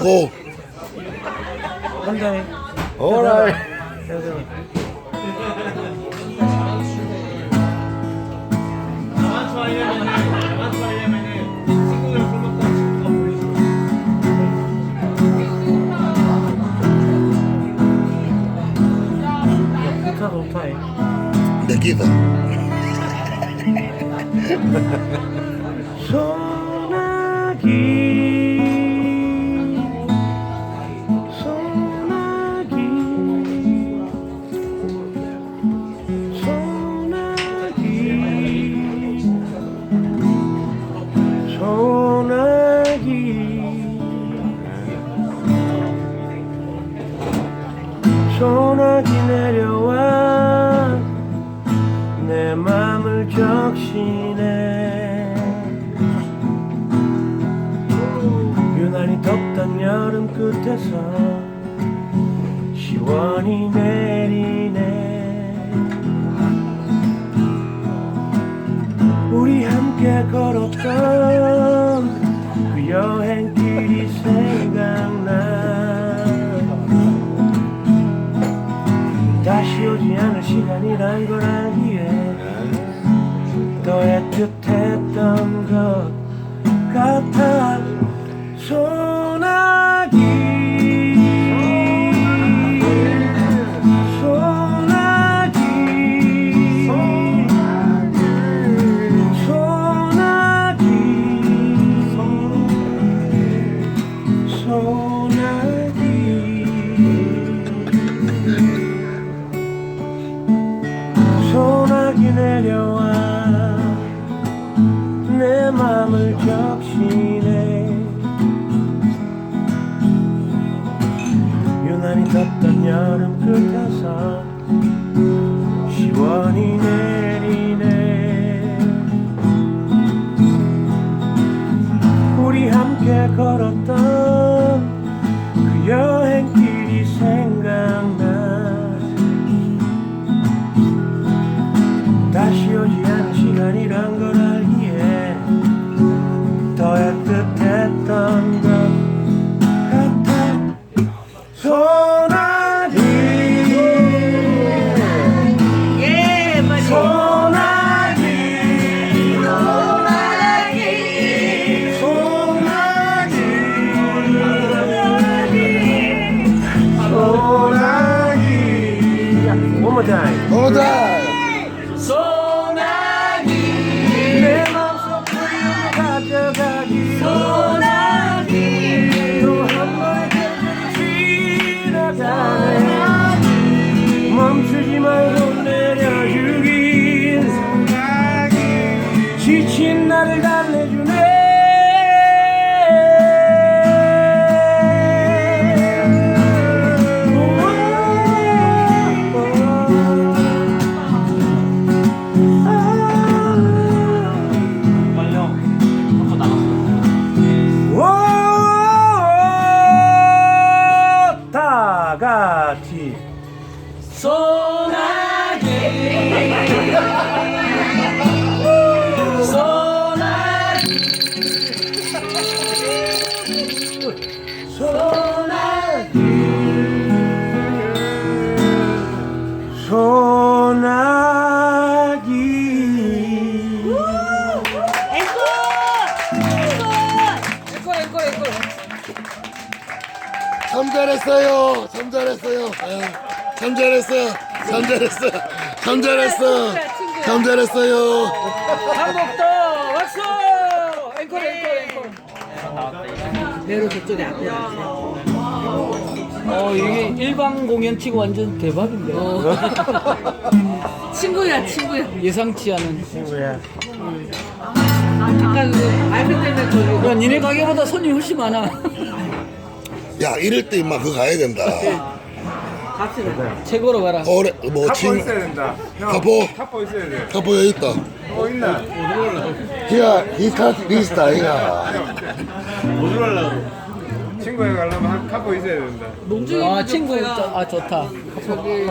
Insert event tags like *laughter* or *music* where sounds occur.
go. 혼자 해. Alright. 나만 좋아하려면은 나만 좋아하려면은 친구들 술 먹다 친구가 보내줘. 좋다 좋다 해. Nikita. 소나기 소나기 내려와. 내 맘을 적시네 유난히 덥던 여름 끝에서 시원히 내리네. 우리 함께 걸었던 걸 알기에 더 애틋했던 것 같아 시 지친 참 잘했어요. 참 잘했어요. 예. 참 잘했어요. 참 잘했어요. 참 잘했어. 참 잘했어요. 한곡더 박수! 앵콜, 앵콜, 앵콜. 내로 저쪽에 앞에 어 이게 일방 공연 치고 완전 대박인데 *laughs* 친구야, 친구야. 예상치 않은 친구야 아까 그 알베 때문에 저기. 야 니네 가게보다 손님 훨씬 많아 *laughs* 야, 이럴 때 임마 그거 가야 된다. 갑시다. 최고로 가라 올해 뭐 카포 친 있어야 된다. 형, 카포 카포 있어야 돼. 카포 여기 있다. 어 있나? 히야 히스타 리스타 이가. 친구에 가려면 한 카포 있어야 된다. 농주 아 친구 아 좋다 저기